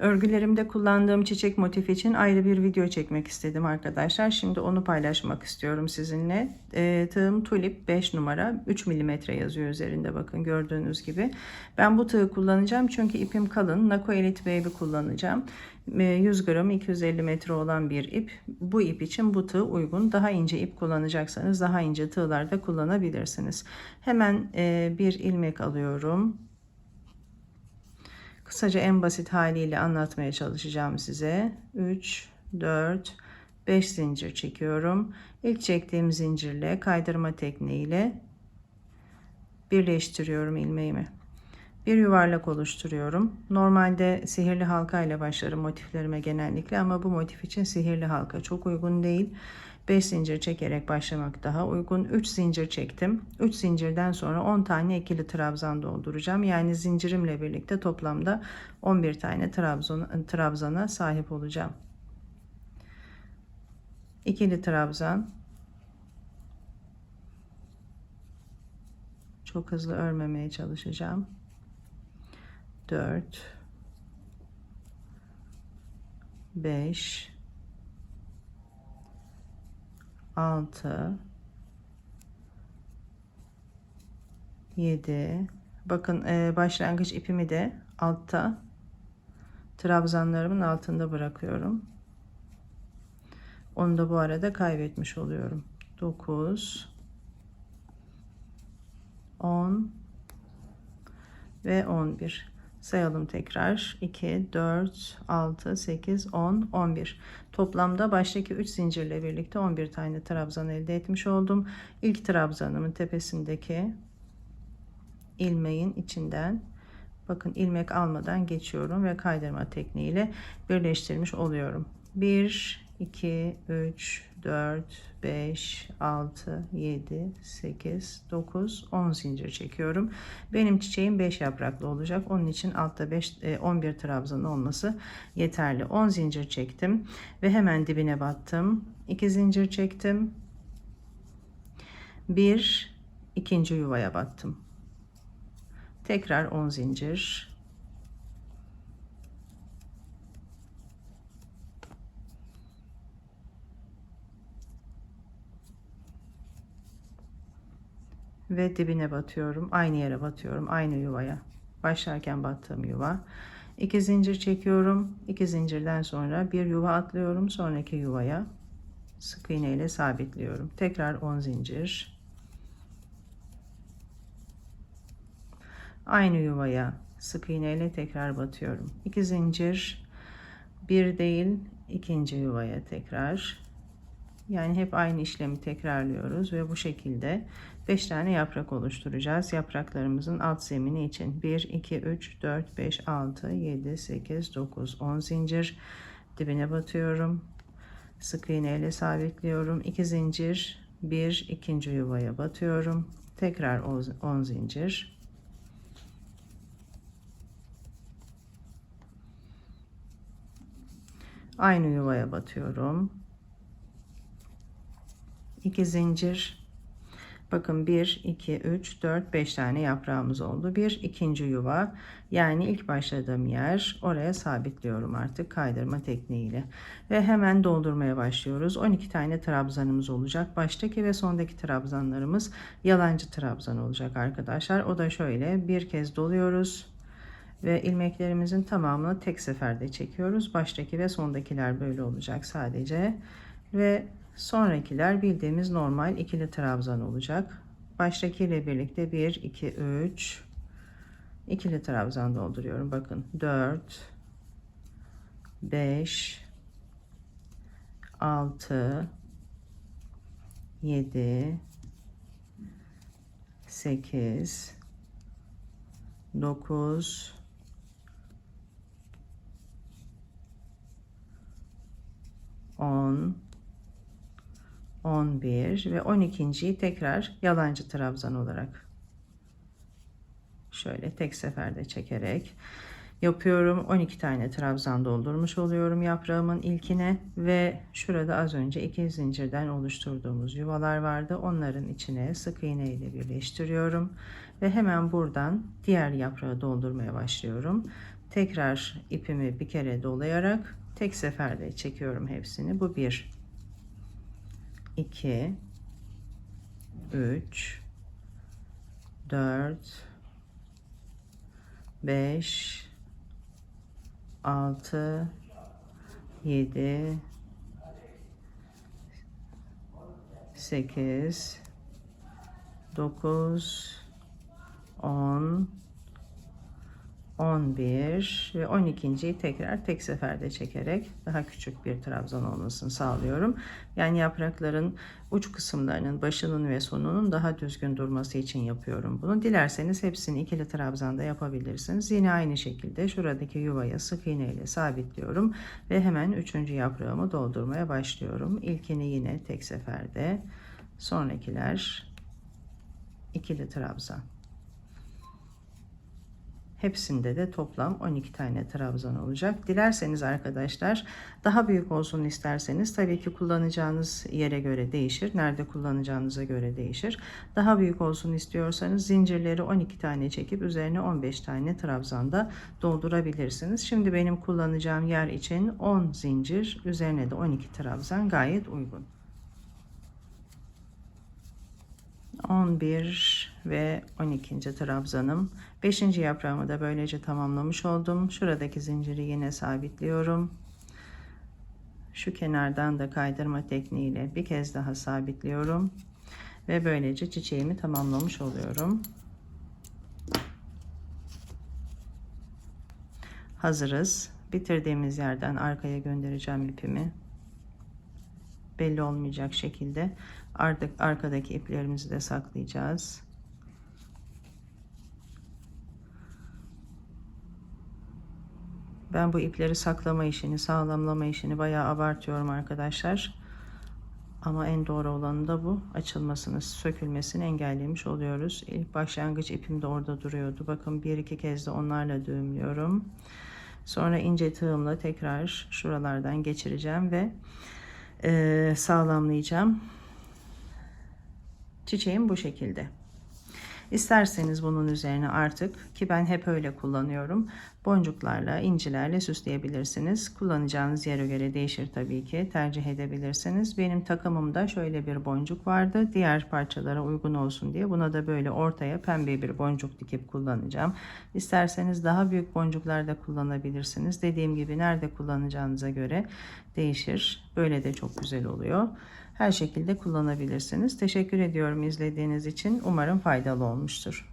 Örgülerimde kullandığım çiçek motif için ayrı bir video çekmek istedim arkadaşlar. Şimdi onu paylaşmak istiyorum sizinle. E, tığım tulip 5 numara 3 milimetre yazıyor üzerinde bakın gördüğünüz gibi. Ben bu tığı kullanacağım çünkü ipim kalın. Nako Elite Baby kullanacağım. E, 100 gram 250 metre olan bir ip. Bu ip için bu tığ uygun. Daha ince ip kullanacaksanız daha ince tığlar da kullanabilirsiniz. Hemen e, bir ilmek alıyorum. Kısaca en basit haliyle anlatmaya çalışacağım size. 3, 4, 5 zincir çekiyorum. İlk çektiğim zincirle kaydırma tekniğiyle birleştiriyorum ilmeğimi. Bir yuvarlak oluşturuyorum. Normalde sihirli halka ile başlarım motiflerime genellikle ama bu motif için sihirli halka çok uygun değil. 5 zincir çekerek başlamak daha uygun. 3 zincir çektim. 3 zincirden sonra 10 tane ikili trabzan dolduracağım. Yani zincirimle birlikte toplamda 11 tane trabzan, trabzana sahip olacağım. İkili trabzan. Çok hızlı örmemeye çalışacağım. 4 5 6 7 bakın e, başlangıç ipimi de altta. Trabzanlarımın altında bırakıyorum. Onu da bu arada kaybetmiş oluyorum. 9 10 ve 11 sayalım tekrar. 2 4 6 8 10 11 toplamda baştaki 3 zincirle birlikte 11 tane trabzan elde etmiş oldum. İlk trabzanımın tepesindeki ilmeğin içinden bakın ilmek almadan geçiyorum ve kaydırma tekniğiyle birleştirmiş oluyorum. 1 2 3 4 5 6 7 8 9 10 zincir çekiyorum. Benim çiçeğim 5 yapraklı olacak. Onun için altta 5 11 trabzan olması yeterli. 10 zincir çektim ve hemen dibine battım. 2 zincir çektim. Bir ikinci yuvaya battım. Tekrar 10 zincir ve dibine batıyorum. Aynı yere batıyorum. Aynı yuvaya. Başlarken battığım yuva. 2 zincir çekiyorum. 2 zincirden sonra bir yuva atlıyorum. Sonraki yuvaya sık iğne ile sabitliyorum. Tekrar 10 zincir. Aynı yuvaya sık iğne ile tekrar batıyorum. 2 zincir. Bir değil, ikinci yuvaya tekrar yani hep aynı işlemi tekrarlıyoruz ve bu şekilde 5 tane yaprak oluşturacağız. Yapraklarımızın alt zemini için 1, 2, 3, 4, 5, 6, 7, 8, 9, 10 zincir dibine batıyorum. Sık iğne ile sabitliyorum. 2 zincir, 1, ikinci yuvaya batıyorum. Tekrar 10 zincir. Aynı yuvaya batıyorum. 2 zincir. Bakın 1 2 3 4 5 tane yaprağımız oldu. Bir ikinci yuva. Yani ilk başladığım yer oraya sabitliyorum artık kaydırma tekniğiyle. Ve hemen doldurmaya başlıyoruz. 12 tane trabzanımız olacak. Baştaki ve sondaki trabzanlarımız yalancı trabzan olacak arkadaşlar. O da şöyle bir kez doluyoruz. Ve ilmeklerimizin tamamını tek seferde çekiyoruz. Baştaki ve sondakiler böyle olacak sadece. Ve Sonrakiler bildiğimiz normal ikili trabzan olacak. Baştaki ile birlikte 1, 2, 3 ikili trabzan dolduruyorum. Bakın 4, 5, 6, 7, 8, 9, 10, 11 ve 12.yi tekrar yalancı trabzan olarak şöyle tek seferde çekerek yapıyorum 12 tane trabzan doldurmuş oluyorum yaprağımın ilkine ve şurada az önce iki zincirden oluşturduğumuz yuvalar vardı onların içine sık iğne ile birleştiriyorum ve hemen buradan diğer yaprağı doldurmaya başlıyorum Tekrar ipimi bir kere dolayarak tek seferde çekiyorum hepsini. Bu bir. 2 3 4 5 6 7 8 9 10 11 ve 12.yi tekrar tek seferde çekerek daha küçük bir trabzan olmasını sağlıyorum. Yani yaprakların uç kısımlarının başının ve sonunun daha düzgün durması için yapıyorum bunu. Dilerseniz hepsini ikili trabzanda yapabilirsiniz. Yine aynı şekilde şuradaki yuvaya sık iğne ile sabitliyorum ve hemen üçüncü yaprağımı doldurmaya başlıyorum. İlkini yine tek seferde, sonrakiler ikili trabzan. Hepsinde de toplam 12 tane trabzan olacak. Dilerseniz arkadaşlar daha büyük olsun isterseniz tabii ki kullanacağınız yere göre değişir. Nerede kullanacağınıza göre değişir. Daha büyük olsun istiyorsanız zincirleri 12 tane çekip üzerine 15 tane trabzan da doldurabilirsiniz. Şimdi benim kullanacağım yer için 10 zincir üzerine de 12 trabzan gayet uygun. 11 ve 12. trabzanım. 5. yaprağımı da böylece tamamlamış oldum. Şuradaki zinciri yine sabitliyorum. Şu kenardan da kaydırma tekniğiyle bir kez daha sabitliyorum. Ve böylece çiçeğimi tamamlamış oluyorum. Hazırız. Bitirdiğimiz yerden arkaya göndereceğim ipimi. Belli olmayacak şekilde artık arkadaki iplerimizi de saklayacağız. Ben bu ipleri saklama işini, sağlamlama işini bayağı abartıyorum arkadaşlar. Ama en doğru olanı da bu. Açılmasını, sökülmesini engellemiş oluyoruz. İlk başlangıç ipim de orada duruyordu. Bakın bir iki kez de onlarla düğümlüyorum. Sonra ince tığımla tekrar şuralardan geçireceğim ve sağlamlayacağım. Çiçeğim bu şekilde. İsterseniz bunun üzerine artık ki ben hep öyle kullanıyorum. Boncuklarla, incilerle süsleyebilirsiniz. Kullanacağınız yere göre değişir tabii ki. Tercih edebilirsiniz. Benim takımımda şöyle bir boncuk vardı. Diğer parçalara uygun olsun diye buna da böyle ortaya pembe bir boncuk dikip kullanacağım. İsterseniz daha büyük boncuklar da kullanabilirsiniz. Dediğim gibi nerede kullanacağınıza göre değişir. Böyle de çok güzel oluyor her şekilde kullanabilirsiniz. Teşekkür ediyorum izlediğiniz için. Umarım faydalı olmuştur.